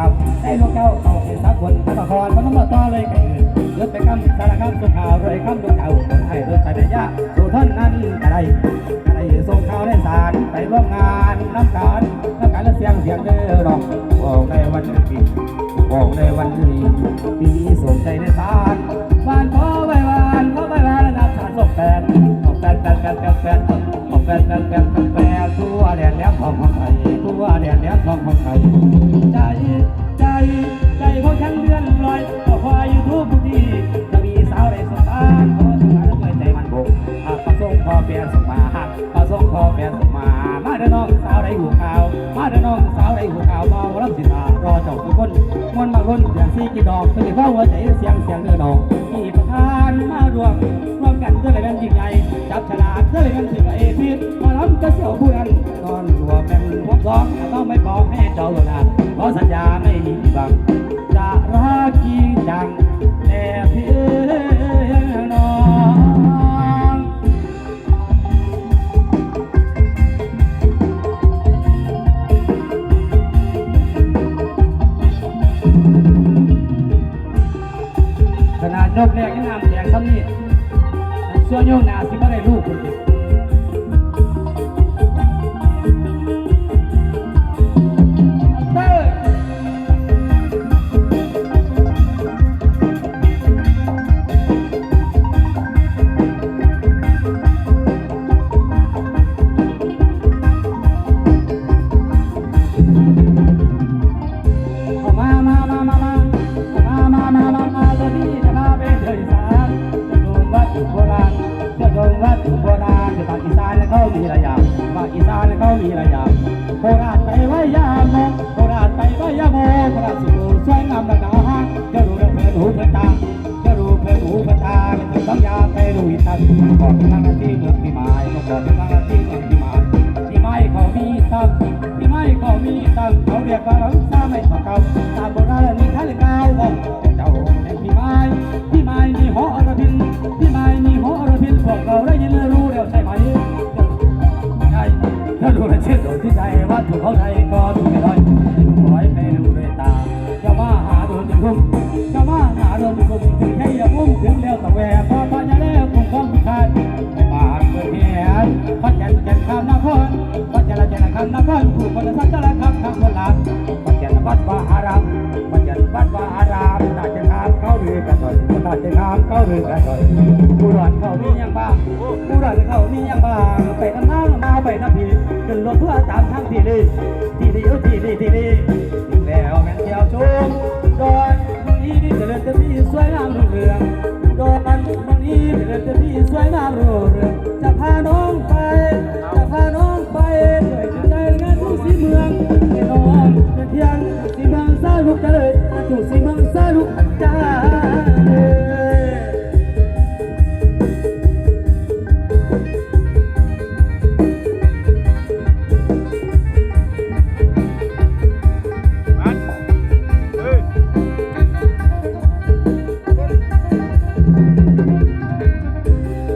ครับได้ลูกเจ้าเข้าเสียสักคนพระนครพระนมต่อเลยไก่อื่นเลือดไปคำสารคำสุข่าวรวยคำลูกเจ้าคนไทยเลือดไปเดียะสู่ท่านนั้นอะไรอะไรส่งข่าวในสารไปร่วมงานน้ำการน้ำการและเสียงเสียงเด้อรองบอกในวันปีบอกในวันนี้ปีนี้สนใจในสารบ้านขอไว้วานขอไว้วานและนาสารสกแฟนสกแฟนแฟนแฟนแฟนแฟนสกแฟนแฟนแฟนแฟนทั่วแด แหลมทองของไทยทั่วแดนแหลมทองของไทยใจใจใจของฉันเลื่อนลอยก็คอยอยู่ทุกทีจะมีสาวในสตาร์ขอสมาด้วยใจมันบกหากประสงค์พอเปลี่ยนสมาหากประสงค์พอเปลี่ยนสมามาเด้อน้องสาวในหูขาวมาเด้อน้องสาวในหูขาวมองรับสิตารอเจ้าทุกคนมวนมาคนเสียงซีกี่ดอกตื่นเข้าหัวใจเสียงเสียงเดือดอกมีประธานมารวมรวมกันเพื่ออะไรกันยิ่งใหญ่จับฉลากเพื่ออะไรกันถึงเอ เป็นพวกร้องต้องไม่บอกให้เจ้าหลงนะขอสัญญาไม่มีบัง จะรักจริงจังแต่เพียงน้องขนาดยกแรกยังน้ำแข็งซ้ำนี่ส่วนโยงหนาสิบ่ได้ลูกคน จะชมวัดโบราณที่ภาคอีสานเขามีหลายอย่างภาคอีสานเขามีหลายอย่างโคราชไปไว้ยาโมโคราชไปไว้ยาโมโคราชสุดสวยงามระดับห้างจะรู้เรื่องเพลินหูเพลินตาจะรู้เพลินหูเพลินตาเป็นต้องยาไปรู้อีตันขอเป็นทางที่เมืองที่หมายขอเป็นทางที่เมืองที่หมายที่ไม่เขามีตังที่ไม่เขามีตังเขาเรียกว่า นบ้านผู้คนสัจจระคำคำคนลามวัดเจรวัดวาอารามปัจจัยบัดวาอารามตาจะงามเขาเรือกระสอยตาจะงามเขาเรือกระสอยผู้รอนเขามียังบ้างผู้รอนเขามียังบ้างไปน้ำน้ำมาไปน้ำพีขึ้นรถเพื่อตามทางที่ดีที่ดีที่ดีที่ดี สีเมืองสาลุกจ้าเลยมันเฮ้ย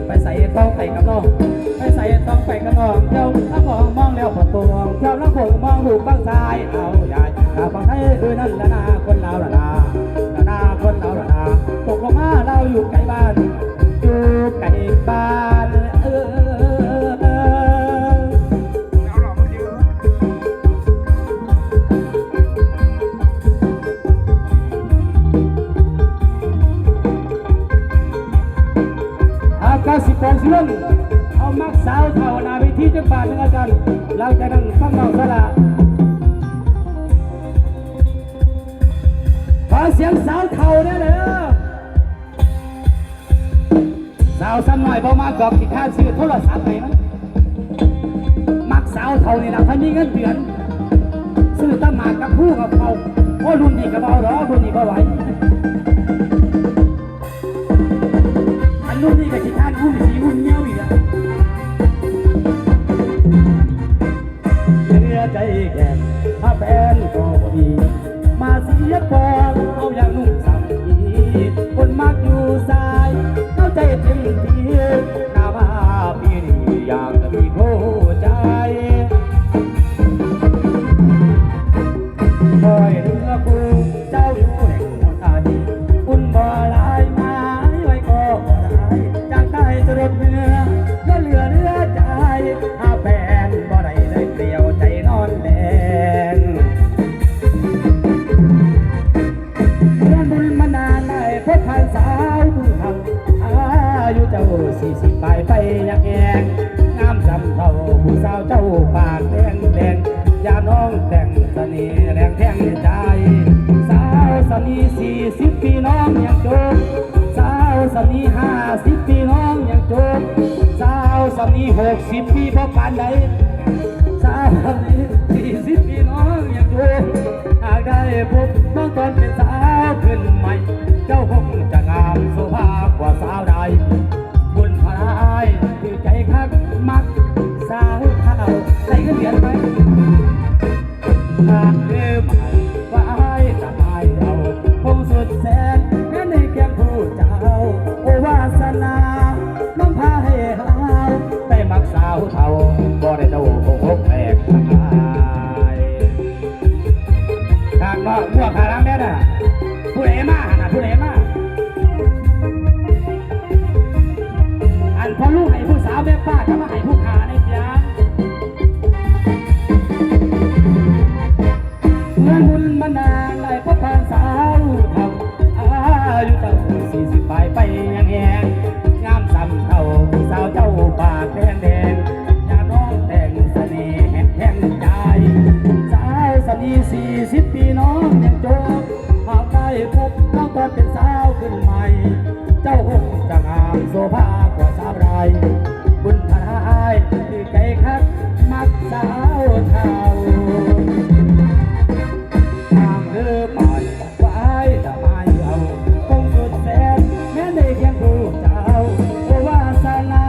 ไปใส่ต้องไปกับน้องไปใส่ต้องไปกับน้องเที่ยวน้ำมองมองแล้วปวดตัวเที่ยวน้ำผงมองหูบางซ้ายเอาใหญ่ถ้าฟังไทยคือนั่นละนาคนลาวละนาละนา สาวนาวิธีจังบาทนึงอาจารย์เราจะนั่งฟังเราสละขอเสียงสาวเท่าเนี่ยเด้อสาวซ้ำหน่อยพอมากอกที่ข้าซื้อโทรศัพท์ไปมันมักสาวเท่านี่นะถ้ามีเงินเดือนซื้อตั้งหมากกับผู้กับเขาโอ้รุ่นนี้กับเบาหรอรุ่นนี้ก็ไหวอันนู้นนี่กับที่ท่านหุ้นสีหุ้นเงี้ยวอีกอะเแก่ถ้าแฟนก็บ่ดีมาเสียก่อนเอาอย่างนุ่มสามีคนมักอยู่สาย เข้าใจเต็มที ทานสาวผู้ทำอายุเจ้าสี่สิบปลไปยังแยงงามจำเท่าผู้สาวเจ้าปากแดงแดงยาน้องแต่งเสน่ห์แรงแทงใจ สาวสนีสี่สิบปีน้องยังจบสาวสนีห้าสิบปีน้องยังจบสาวสนีหกสิบปีพอปานใดสาวสนีสี่สิบปีน้องยังจบหากได้พบน้องตอน ทางนอกพวกขาลังแม่น่ะผู้ใดมาหน่ะผู้ใดมาอันพอลูกให้ผู้สาวแม่ป้าจะมาให้ผู้ขาในเพียงเงินบุญมานานหลพบผ่านสาวทำอายุเจ้าสี่สิบปลายไปยังแหงงามซ้ำเท่าผู้สาวเจ้าปากแดงแดงอย่าน้องแต่งเสน่ห์แห่งใจ นีสี่สิบปีน้องยังจบหากได้พบน้องตอนเป็นสาวขึ้นใหม่ เจ้าคงจะงามโสภากว่าสาวไรบุญพลายคือใจคักมักสาวเท่าทางเดินไปไว้แต่ไม่เอาคงสุดแสนแม้ในเพียงผู้เจ้าโอวาสนา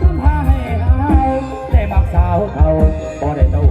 ทำพาให้เอาได้มักสาวเขาพอได้เจ้า